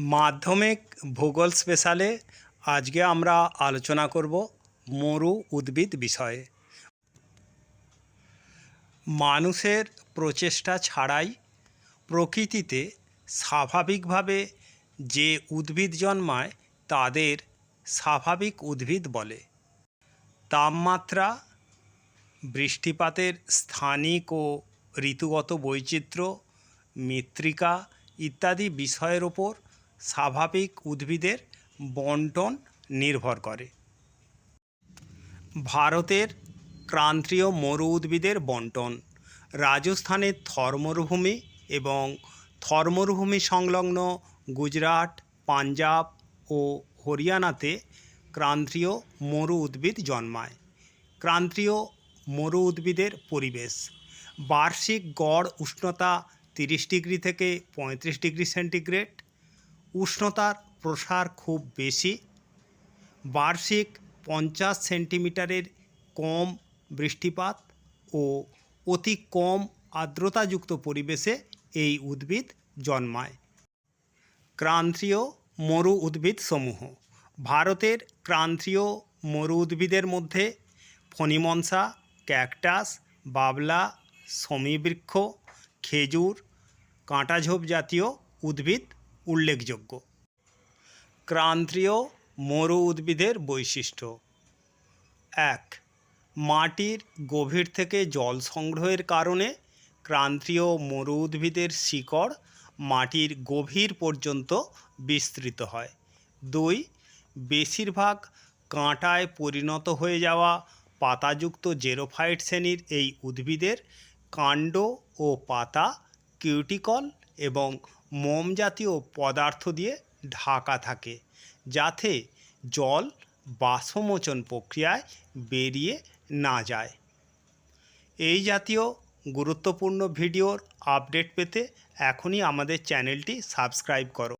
মাধ্যমিক ভূগোল স্পেশালে আজকে আমরা আলোচনা করব মরু উদ্ভিদ বিষয়ে। মানুষের প্রচেষ্টা ছাড়াই প্রকৃতিতে স্বাভাবিকভাবে যে উদ্ভিদ জন্মায় তাদের স্বাভাবিক উদ্ভিদ বলে। তাপমাত্রা, বৃষ্টিপাতের স্থানিক ও ঋতুগত বৈচিত্র্য, মৃত্তিকা ইত্যাদি বিষয়ের ওপর স্বাভাবিক উদ্ভিদের বন্টন নির্ভর করে। ভারতের ক্রান্তীয় মরু উদ্ভিদের বন্টন রাজস্থানের থর মরুভূমি এবং থর মরুভূমি সংলগ্ন গুজরাট, পাঞ্জাব ও হরিয়ানাতে ক্রান্তীয় মরু উদ্ভিদ জন্মায়। ক্রান্তীয় মরু উদ্ভিদের পরিবেশ, বার্ষিক গড় উষ্ণতা তিরিশ ডিগ্রি থেকে পঁয়ত্রিশ ডিগ্রি সেন্টিগ্রেড উষ্ণতার প্রসার খুব বেশি। বার্ষিক পঞ্চাশ সেন্টিমিটারের কম বৃষ্টিপাত ও অতি কম আর্দ্রতাযুক্ত পরিবেশে এই উদ্ভিদ জন্মায়। ক্রান্তীয় মরু উদ্ভিদ সমূহ ভারতের ক্রান্তীয় মরু উদ্ভিদের মধ্যে ফণিমনসা, ক্যাকটাস, বাবলা, সমীবৃক্ষ, খেজুর, কাঁটাঝোপ জাতীয় উদ্ভিদ উল্লেখযোগ্য। ক্রান্তীয় মরু উদ্ভিদের বৈশিষ্ট্য। এক, মাটির গভীর থেকে জল সংগ্রহের কারণে ক্রান্তীয় মরু উদ্ভিদের শিকড় মাটির গভীর পর্যন্ত বিস্তৃত হয়। দুই, বেশিরভাগ কাঁটায় পরিণত হয়ে যাওয়া পাতাযুক্ত জেরোফাইট শ্রেণির এই উদ্ভিদের কাণ্ড ও পাতা কিউটিকল এবং মোম জাতীয় পদার্থ দিয়ে ঢাকা থাকে, যাতে জল বাষ্পমোচন প্রক্রিয়ায় বেরিয়ে না যায়। এই জাতীয় গুরুত্বপূর্ণ ভিডিওর আপডেট পেতে এখনই আমাদের চ্যানেলটি সাবস্ক্রাইব করো।